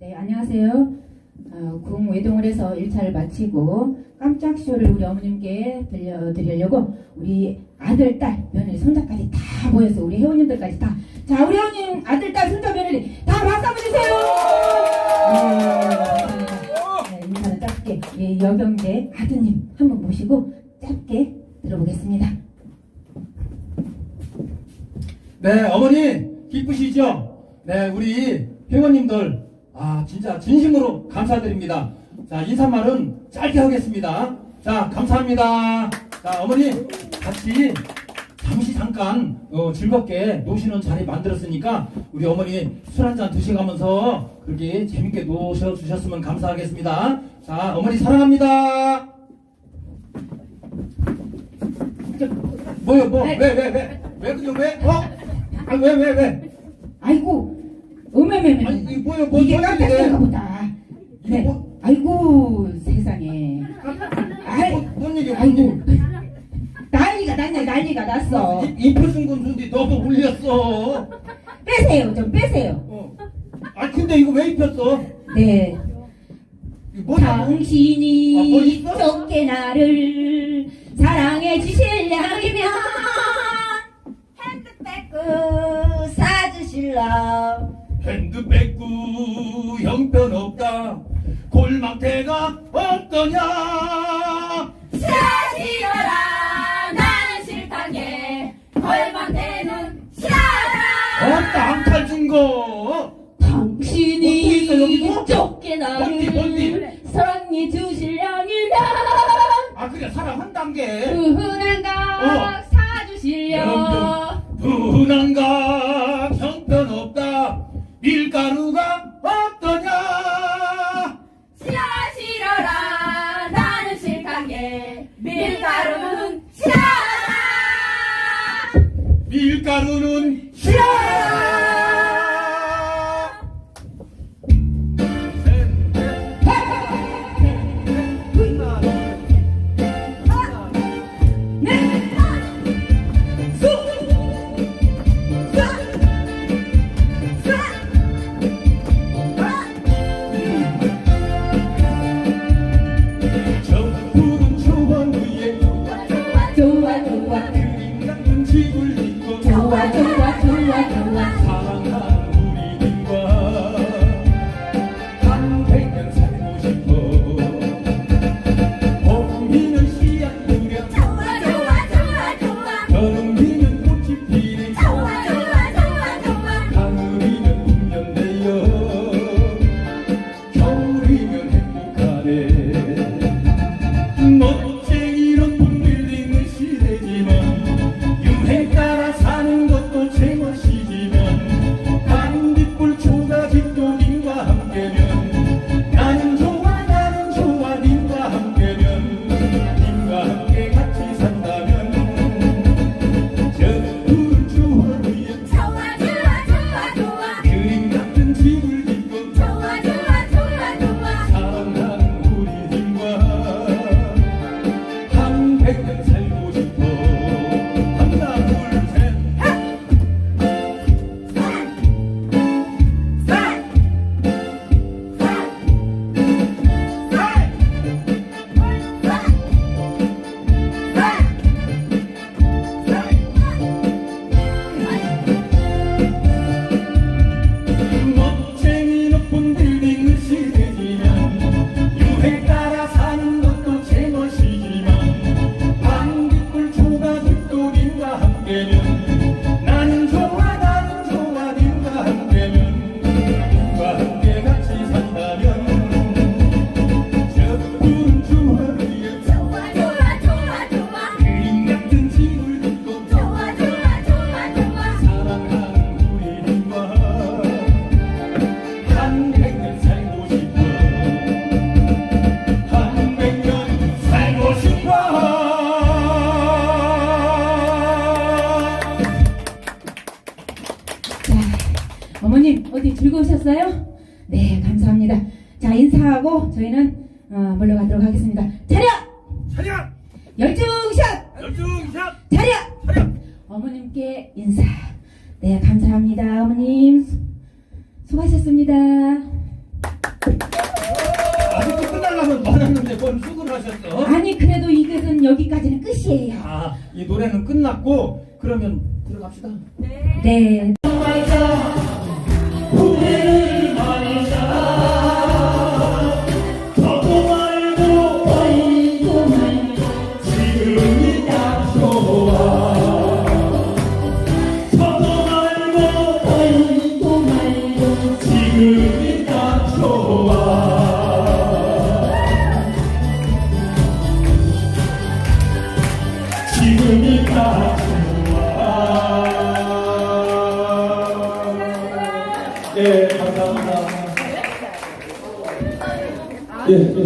네, 안녕하세요. 어, 궁 외동을 해서 1차를 마치고 깜짝 쇼를 우리 어머님께 들려드리려고 우리 아들, 딸, 며느리, 손자까지 다 모였어. 우리 회원님들까지 다. 자, 우리 회원님 아들, 딸, 손자, 며느리 다 박수 한번 주세요. 네. 네, 인사는 짧게 예, 여경재 아드님 한분 모시고 짧게 들어보겠습니다. 네, 어머니 기쁘시죠? 네, 우리 회원님들 아 진짜 진심으로 감사드립니다. 자 인사말은 짧게 하겠습니다. 자 감사합니다. 자 어머니 같이 잠시 잠깐 어, 즐겁게 노시는 자리 만들었으니까 우리 어머니 술 한 잔 드셔가면서 그렇게 재밌게 노셔 주셨으면 감사하겠습니다. 자 어머니 사랑합니다. 뭐요 뭐 왜 왜 왜 왜 그냥 왜 어? 아 왜 왜 왜? 아이고, 어메메메. 아니 이게 뭐예요? 뭔 이게? 깜짝인가 보다. 네. 뭐- 아이고 세상에. 아이, 뭔, 뭔 얘기야? 아이고 난리가 났네 난리가 났어. 임표승군 준디 너무 울렸어. 빼세요 좀 빼세요. 어. 아 근데 이거 왜 입혔어? 네. 이거 뭐냐? 아, 뭐 당신이 있어? 좋게 나를 사랑해 주실려면 핸드백을 사주실라. 핸드백구 형편없다. 골망태가 어떠냐? 싫어라 나는 싫다게 얼마되는 싫어라 어따 앙탈 준 거. 당신이? 좁게 나를 사랑해 주실려면 아 그래 사랑한 단계. 훈한 각 어. 밀가루는 싫어 여름이면 꽃이 피네 좋아 좋아 좋아 좋아 가을이면 풍년 내려 겨울이면 행복하네 멋 어머님 어디 즐거우셨어요? 네 감사합니다. 자 인사하고 저희는 어, 물러가도록 하겠습니다. 차렷! 차렷! 열중샷! 열중샷! 차렷! 차렷! 어머님께 인사. 네 감사합니다 어머님. 수고하셨습니다. 아직도 끝날라면 말았는데 뭔 수고하셨어? 아니 그래도 이 곡은 여기까지는 끝이에요. 아, 이 노래는 끝났고 그러면 들어갑시다. 네. 네. 지금이 다 좋아 예, 감사합니다 예. 예.